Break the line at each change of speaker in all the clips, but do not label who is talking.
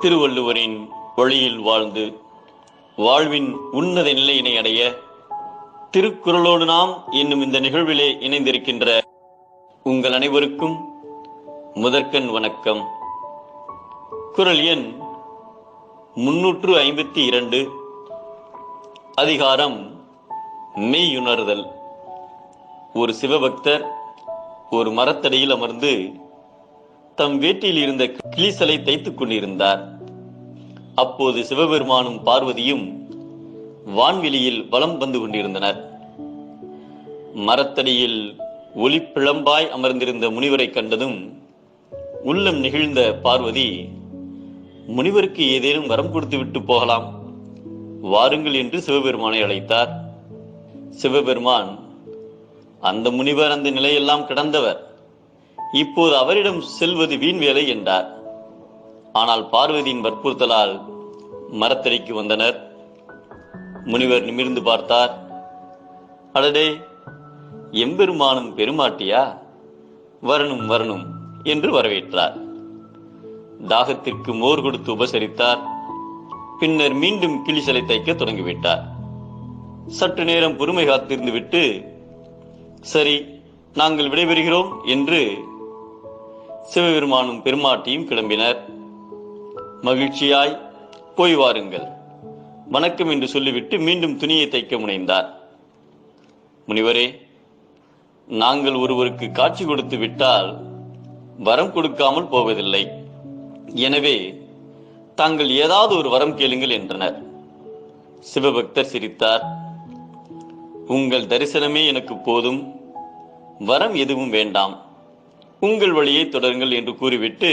திருவள்ளுவரின் வழியில் வாழ்ந்து வாழ்வின் உன்னத நிலையினை அடைய திருக்குறளோடு நாம் என்னும் இந்த நிகழ்விலே இணைந்திருக்கின்ற உங்கள் அனைவருக்கும் முதற்கண் வணக்கம். குரல் எண் முன்னூற்று ஐம்பத்தி இரண்டு. அதிகாரம் மெய்யுணர்தல். ஒரு சிவபக்தர் ஒரு மரத்தடியில் அமர்ந்து தம் வீட்டில் இருந்த கிளீசலை தைத்துக் கொண்டிருந்தார். அப்போது சிவபெருமானும் பார்வதியும் வான்வெளியில் வலம் வந்து கொண்டிருந்தனர். மரத்தடியில் ஒளிப்பிழம்பாய் அமர்ந்திருந்த முனிவரை கண்டதும் உள்ளம் நெகிழ்ந்த பார்வதி முனிவருக்கு ஏதேனும் வரம் கொடுத்து விட்டு போகலாம். வாருங்கள் என்று சிவபெருமானை அழைத்தார். சிவபெருமான் அந்த முனிவர் அந்த நிலையெல்லாம் கடந்தவர். இப்போது அவரிடம் செல்வது வீண் வேலை என்றார். ஆனால் பார்வதியின் வற்புறுத்தலால் மரத்தடிக்கு வந்தனர். முனிவர் நிமிர்ந்து பார்த்தார். அடடே எம்பெருமானும் பெருமாட்டியா? வரணும் வரணும் என்று வரவேற்றார். தாகத்திற்கு மோர் கொடுத்து உபசரித்தார். பின்னர் மீண்டும் கிளிசலை தைக்க தொடங்கிவிட்டார். சற்று நேரம் பொறுமை காத்திருந்து விட்டு சரி நாங்கள் விடைபெறுகிறோம் என்று சிவபெருமானும் பெருமாட்டியும் கிளம்பினர். மகிழ்ச்சியாய் போய் வாருங்கள். வணக்கம் என்று சொல்லிவிட்டு மீண்டும் துணியை தைக்க முனைந்தார். முனிவரே நாங்கள் ஒருவருக்கு காட்சி கொடுத்து விட்டால் வரம் கொடுக்காமல் போவதில்லை. எனவே தாங்கள் ஏதாவது ஒரு வரம் கேளுங்கள் என்றனர். சிவபக்தர் சிரித்தார். உங்கள் தரிசனமே எனக்கு போதும். வரம் எதுவும் வேண்டாம். உங்கள் வழியை தொடருங்கள் என்று கூறிவிட்டு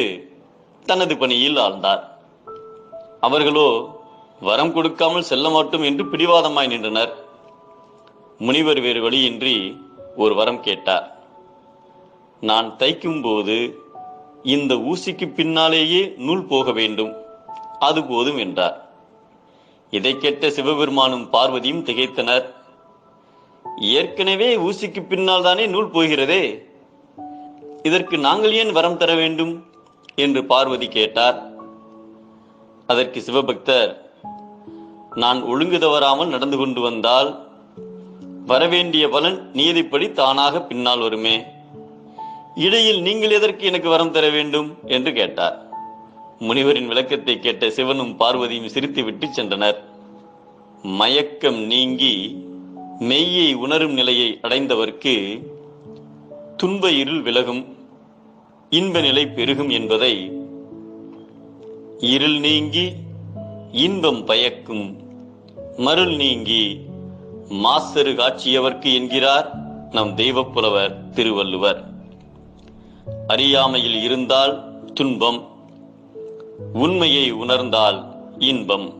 தனது பணியில் ஆழ்ந்தார். அவர்களோ வரம் கொடுக்காமல் செல்ல மாட்டோம் என்று பிடிவாதமாய் நின்றனர். முனிவர் வேறு வழியின்றி ஒரு வரம் கேட்டார். நான் தைக்கும் போது இந்த ஊசிக்கு பின்னாலேயே நூல் போக வேண்டும் அது போதும் என்றார். இதை கேட்ட சிவபெருமானும் பார்வதியும் திகைத்தனர். ஏற்கனவே ஊசிக்கு பின்னால் தானே நூல் போகிறதே இதற்கு நாங்கள் ஏன் வரம் தர வேண்டும்? என்று பார்வதி கேட்டார். அதற்கு சிவபக்தர் நான் ஒழுங்கு தவறாமல் நடந்து கொண்டு வந்தால் வரவேண்டிய பலன் நீதிப்படி தானாக பின்னால் வருமே. இடையில் நீங்கள் எதற்கு எனக்கு வரம் தர வேண்டும்? என்று கேட்டார். முனிவரின் விளக்கத்தை கேட்ட சிவனும் பார்வதியும் சிரித்துவிட்டு சென்றனர். மயக்கம் நீங்கி மெய்யை உணரும் நிலையை அடைந்தவர்க்கு துன்ப இருள் விலகும். இன்ப நிலை பெருகும் என்பதை இருள் நீங்கி இன்பம் பயக்கும் மருள் நீங்கி மாசரு காட்சியவர்க்கு என்கிறார் நம் தெய்வப்புலவர் திருவள்ளுவர். அறியாமையில் இருந்தால் துன்பம் உண்மையை உணர்ந்தால் இன்பம்.